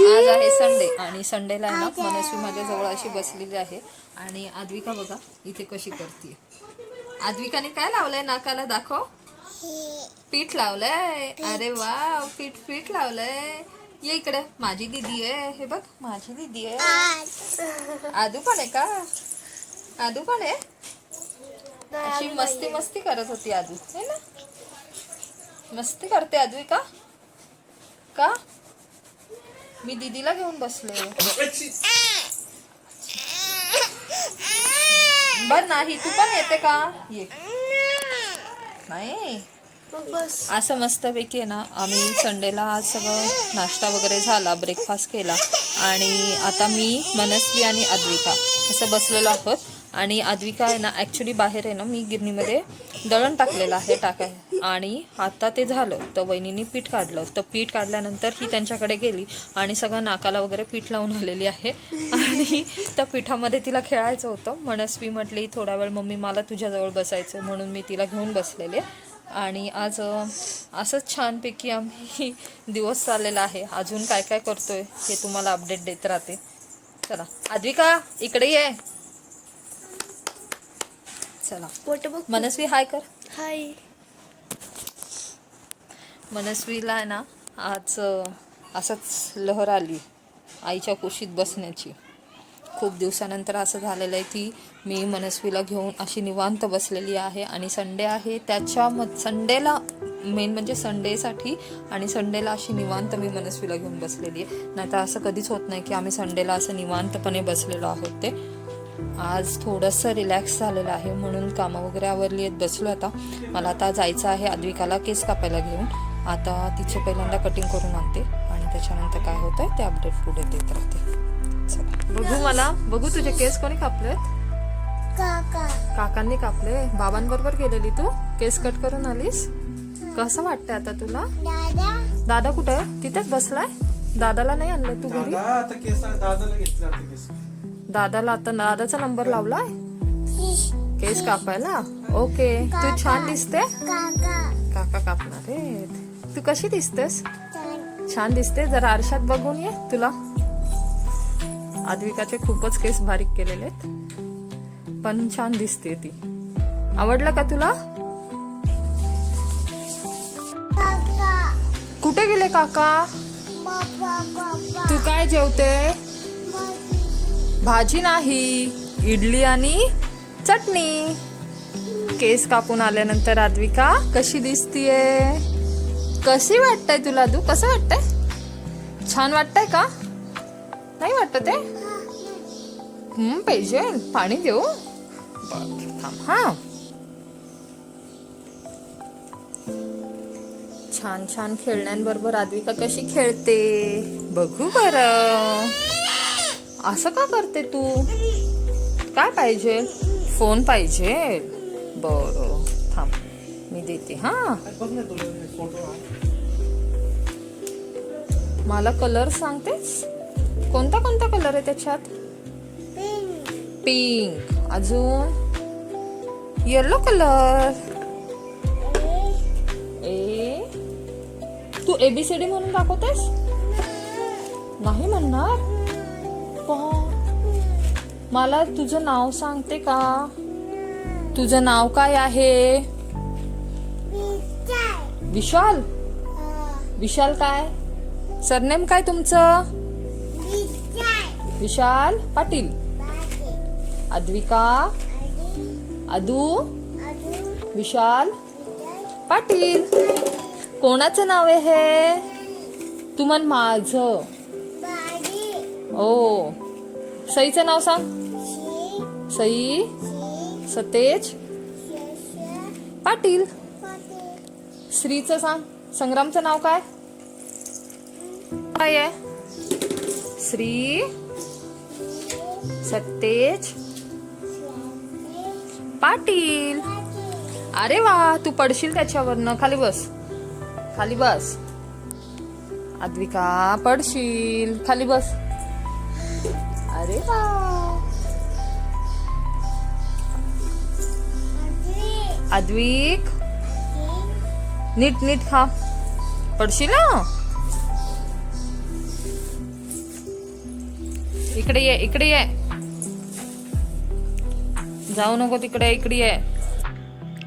आज आहे संडे आणि संडेला ना मनस्वी माझ्या जवळ अशी बसलेली आहे. आणि आद्विका बघा इथे कशी करते आद्विकाने काय लावलंय? नाकाला दाखव. पीठ लावलंय. अरे वा पीठ पीठ लावलंय. ये इकडे माझी दीदी आहे. हे बघ माझी दीदी आहे. आदू पण आहे का? आदू पण आहे? अशी मस्ती मस्ती करत होती आदू है ना? मस्ती करते आद्विका? का? मी दीदीला घेऊन बसले. बर नाही तू पण येते का? ये. नाही. बस. असं मस्तपैकी आहे ना आम्ही संडेला आज सगळं नाश्ता वगैरे झाला ब्रेकफास्ट केला. आणि आता मी मनस्वी आणि अद्विका असं बसलेलो आहोत. आणि अद्विका आहे ना ॲक्च्युली बाहेर आहे ना मी गिरणीमध्ये दळण टाकलेलं आहे टाकाय आणि आता ते झालं तर वहिनीने पीठ काढलं. तर पीठ काढल्यानंतर ही त्यांच्याकडे गेली आणि सगळं नाकाला वगैरे पीठ लावून आलेली आहे. आणि त्या पिठामध्ये तिला खेळायचं होतं. मनस्वी म्हटली थोडा वेळ मम्मी मला तुझ्याजवळ बसायचं म्हणून मी तिला घेऊन बसलेले आणि आज असंच छानपैकी आम्ही दिवस चाललेला आहे. अजून काय काय करतोय हे तुम्हाला अपडेट देत राहते. चला. आद्विका इकडे ये. चला. मनस्वी हाय कर. हाय मनस्वीला आहे ना आज असंच लहर आली आईच्या कुशीत बसण्याची. खूप दिवसानंतर असं झालेलं आहे की मी मनस्वीला घेऊन अशी निवांत बसलेली आहे आणि संडे आहे त्याच्या म संडेला मेन म्हणजे संडेसाठी आणि संडेला अशी निवांत मी मनस्वीला घेऊन बसलेली आहे. नाहीतर असं कधीच होत नाही की आम्ही संडेला असं निवांतपणे बसलेलो आहोत ते. आज थोडंसं रिलॅक्स झालेलं आहे म्हणून कामं वगैरे आवरली आहेत बसलो आता. मला आता जायचं आहे अद्विकाला केस कापायला घेऊन. आता तिचे पहिल्यांदा कटिंग करून आणते आणि त्याच्यानंतर काय होतंय ते अपडेट पुढे देत राहते. चला. बघू मला. बघू तुझे केस कोणी कापलेत? काका. काकांनी कापले. बाबांबरोबर गेलेली तू? केस कट करून आलीस? कसं वाटतंय आता तुला? दादा. दादा कुठे आहे? तिथेच बसलाय? दादाला नाही आणलं तू घरी? दादा आता केस दादाला घेतला आता केस दादाला आता दादाचा नंबर लावलाय? केस कापायला? ओके तू छान दिसते? काका. काका कापणार आहेत. तू कशी दिसतेस? छान दिसते. जरा आरशात बघून ये तुला. आद्विकाचे खूपच केस बारीक केलेले आहेत. पण छान दिसते ती. आवडलं का तुला? कुठे गेले काका? तू काय जेवते? भाजी नाही इडली आणि चटणी. केस कापून आल्यानंतर आद्विका कशी दिसतीये? कशी वाटतंय तुला तू? कसं वाटतंय? छान वाटतंय का? नाही वाटत ते हम्म पाहिजे. पाणी देऊ? थांब हा. छान छान खेळण्यांबरोबर आद्विका कशी खेळते? बघू बर. असं का करते तू? काय पाहिजे? फोन पाहिजे. बरं थांब. मी देते हा. मला कलर सांगतेस? कोणता कोणता कलर आहे त्याच्यात? पिंक अजून? येलो कलर ए? तू एबीसीडी म्हणून दाखवतेस? नाही म्हणणार? पण मला तुझं नाव सांगते का? तुझं नाव काय आहे? विशाल? विशाल काय? सरनेम काय तुमचं? विशाल. पाटील. अद्विका. अदू. विशाल. पाटील. कोणाचं नाव आहे हे? तू म्हण माझं. ओ. सईचं नाव सांग. सई. सतेज. पाटील. श्रीचं सांग. संग्रामचं नाव काय? काय आहे? श्री सतेज पाटील. अरे वा तू पडशील त्याच्यावरनं. खाली बस. खाली बस. अद्विका पडशील. खाली बस. अरे वा. अद्विक. नीट नीट खा. पडशील ना? इकडे ये इकडे ये. जाऊ नको तिकडे इकडे ये.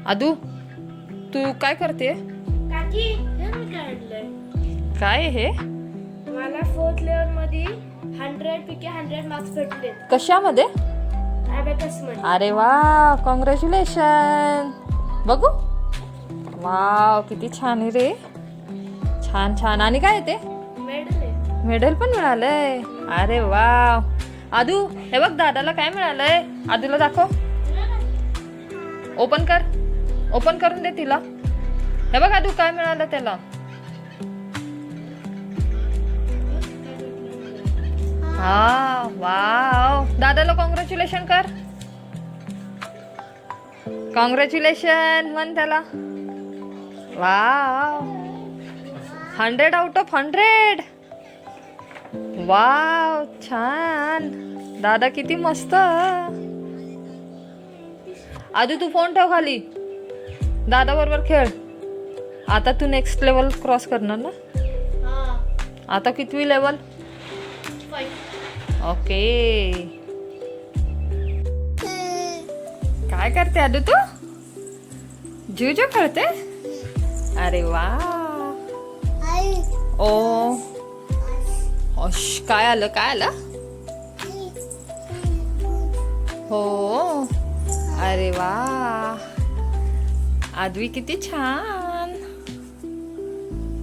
आदू तू काय करते? हे काय हे? मला फोर्थ लेवलमध्ये हंड्रेड पैकी हंड्रेड मार्क्स भेटले कशामध्ये? अरे वा कॉंग्रॅच्युलेशन बघू. वाव किती छान आहे रे. छान छान. आणि काय ते? मेडल पण मिळालंय. अरे वाव. आदू हे बघ दादाला काय मिळालंय? आदूला दाखव. ओपन कर. ओपन करून दे तिला. हे बघ आदू काय मिळालं त्याला? हा वाव दादाला कॉंग्रॅच्युलेशन कर. कॉंग्रॅच्युलेशन म्हण त्याला. Wow hundred out of hundred wow छान. दादा किती मस्त. आधी तू फोन ठेव खाली. दादा बरोबर खेळ. आता तू नेक्स्ट लेवल क्रॉस करणार ना? आता कितवी लेवल ओके काय करते आधी तू? जीव जुजो खेळते? अरे वा आई ओ। अश काय आलं काय आलं? हो। अरे वा आदवी किती छान।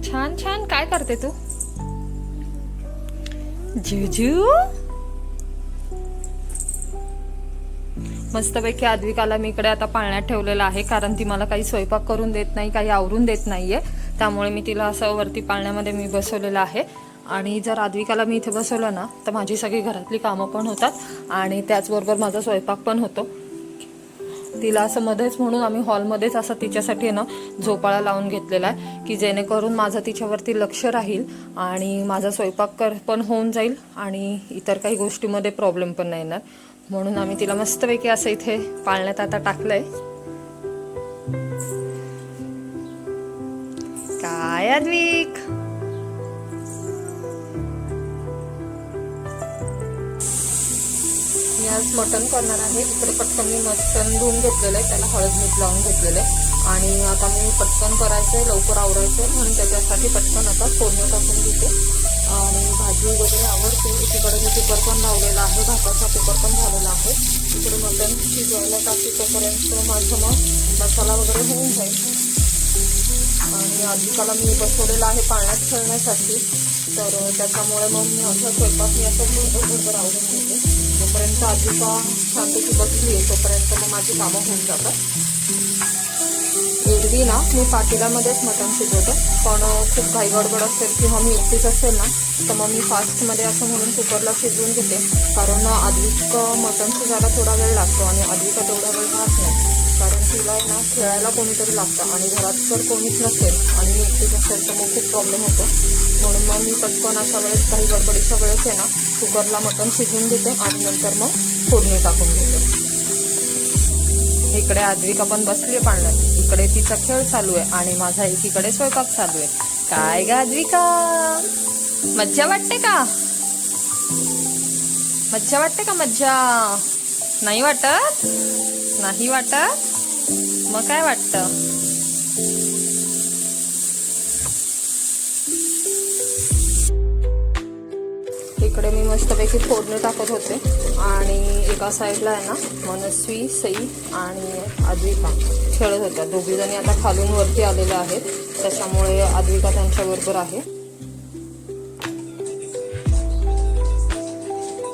छान छान. काय करते तू? जुजू? मस्तपैकी आद्विकाला मी इकडे आता पाळण्यात ठेवलेलं आहे कारण ती मला काही स्वयंपाक करून देत नाही काही आवरून देत नाहीये. त्यामुळे मी तिला असं वरती पाळण्यामध्ये मी बसवलेलं आहे. आणि जर आद्विकाला मी इथे बसवलं ना तर माझी सगळी घरातली कामं पण होतात आणि त्याचबरोबर माझा स्वयंपाक पण होतो. तिला असं मध्येच म्हणून आम्ही हॉलमध्येच असं तिच्यासाठी ना झोपाळा लावून घेतलेला आहे की जेणेकरून माझं तिच्यावरती लक्ष राहील आणि माझा स्वयंपाक कर पण होऊन जाईल आणि इतर काही गोष्टीमध्ये प्रॉब्लेम पण नाही येणार. म्हणून आम्ही तिला मस्तपैकी असं इथे पाळण्यात आता टाकलंय. काय अद्विक मी आज मटण करणार आहे. इकडे पटकन मी मटण धुवून घेतलेलं आहे. त्याला हळद मीठ लावून घेतलेलं आहे. आणि आता मी पटकन करायचं आहे लवकर आवरायचं आहे म्हणून त्याच्यासाठी पटकन आता फोडणी टाकून घेते. आणि भाजी वगैरे आवडते. एकीकडे मी कुकर पण लावलेला आहे. भाताचा कुकर पण झालेला आहे. इकडे मटण शिजवायला टाकी तोपर्यंत माझं मग मसाला वगैरे होऊन जाईल. आणि आदिकाला मी बसवलेला आहे पाण्यात खेळण्यासाठी. तर त्याच्यामुळे मग मी असं स्वयंपाक मी असं भरभर आवडून घेते जोपर्यंत आदिका शांतची बसली आहे तोपर्यंत मग माझी कामं होऊन जातात. एरवी ना मी पातेल्यामध्येच मटण शिजवते पण खूप घाई गडबड असेल किंवा मी एकटीच असेल ना तर मग मी फास्टमध्ये असं म्हणून कुकरला शिजवून घेते. कारण अधिक मटण शिजायला थोडा वेळ लागतो आणि अधिक तेवढा वेळ राहत नाही. कारण तिला आहे ना खेळायला कोणीतरी लागतं आणि घरात जर कोणीच नसेल आणि मी एकटीच असेल तर मग खूप प्रॉब्लेम होतो. म्हणून मग मी पटकन अशा वेळेस काही गडबडीच्या वेळेस आहे ना कुकरला मटण शिजवून घेते आणि नंतर मग फोडणी टाकून घेते इकडे आद्विका पण बसली आहे पाळण्यात. इकडे तिचा खेळ चालू आहे आणि माझा एकीकडे स्वयंपाक चालू आहे. काय ग आद्विका? मज्जा वाटते का? मज्जा वाटते का मज्जा? नाही वाटत? नाही वाटत? मग काय वाटतं? इकडे मी मस्तपैकी फोडणी टाकत होते. आणि एका साईडला आहे ना मनस्वी सई आणि अद्विका खेळत होत्या. दोघीजणी आता खालून वरती आलेल्या आहेत. त्याच्यामुळे अद्विका त्यांच्याबरोबर आहे.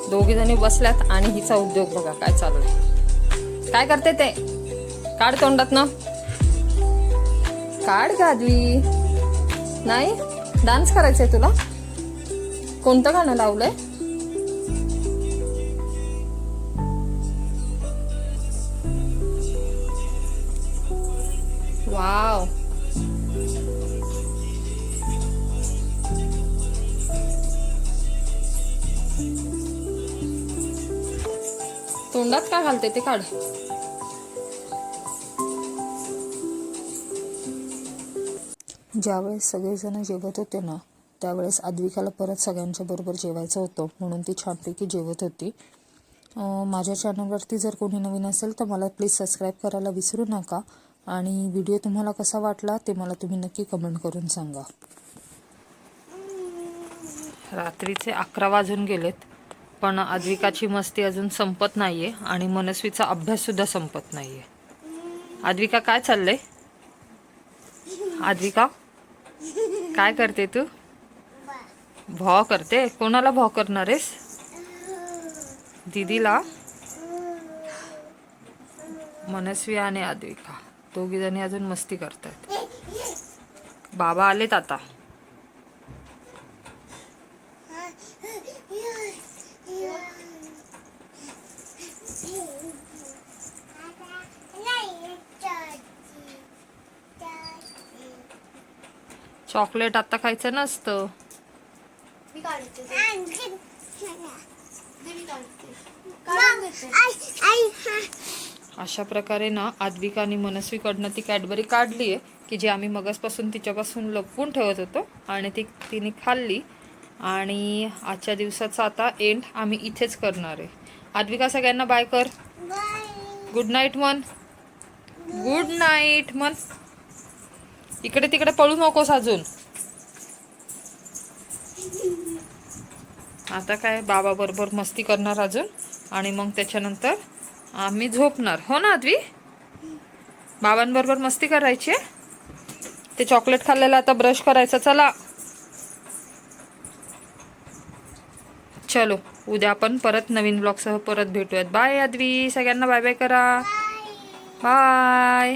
दोघीजणी बसल्यात आणि हिचा उद्योग बघा काय चालू आहे. काय करते ते? काढ तोंडात ना. काढ गादवी नाही? डान्स करायचंय तुला? कोणतं गाणं लावलंय? वाव. तोंडात काय घालते ते काढ. ज्यावेळेस सगळेजण जेवत होते ना त्यावेळेस आद्विकाला परत सगळ्यांच्या बरोबर जेवायचं होतं. म्हणून ती छानपैकी जेवत होती. माझ्या चॅनलवरती जर कोणी नवीन असेल तर मला प्लीज सबस्क्राईब करायला विसरू नका. आणि व्हिडिओ तुम्हाला कसा वाटला ते मला तुम्ही नक्की कमेंट करून सांगा. रात्रीचे अकरा वाजून गेलेत पण आद्विकाची मस्ती अजून संपत नाहीये आणि मनस्वीचा अभ्यास सुद्धा संपत नाहीये. आद्विका काय चाललंय? आद्विका काय करते तू? भॉ करते. कोणाला भॉ करणार आहेस? दीदीला. मनस्वी आणि आद्विका दोघी जणी अजून मस्ती करतात. बाबा आलेत आता. चॉकलेट आता खायचं नसतं. काढते अशा प्रकारे ना आद्विका आणि मनस्वीकडनं ती कॅडबरी काढली आहे की जी आम्ही मगसपासून तिच्यापासून लपवून ठेवत होतो आणि ती तिने खाल्ली. आणि आजच्या दिवसाचा आता एंड आम्ही इथेच करणार आहे. आद्विका सगळ्यांना बाय कर. Good night man. Good night man. इकडे तिकडे पळू नकोस अजून. आता काय बाबा बरोबर मस्ती करणार अजून. आणि मग त्याच्यानंतर आम्ही झोपणार. हो ना आद्वी बाबांबरोबर मस्ती करायची आहे? ते चॉकलेट खाल्लेलं आता ब्रश करायचं. चला. चलो उद्या आपण परत नवीन ब्लॉगसह परत भेटूयात. बाय आद्वी सगळ्यांना बाय बाय करा बाय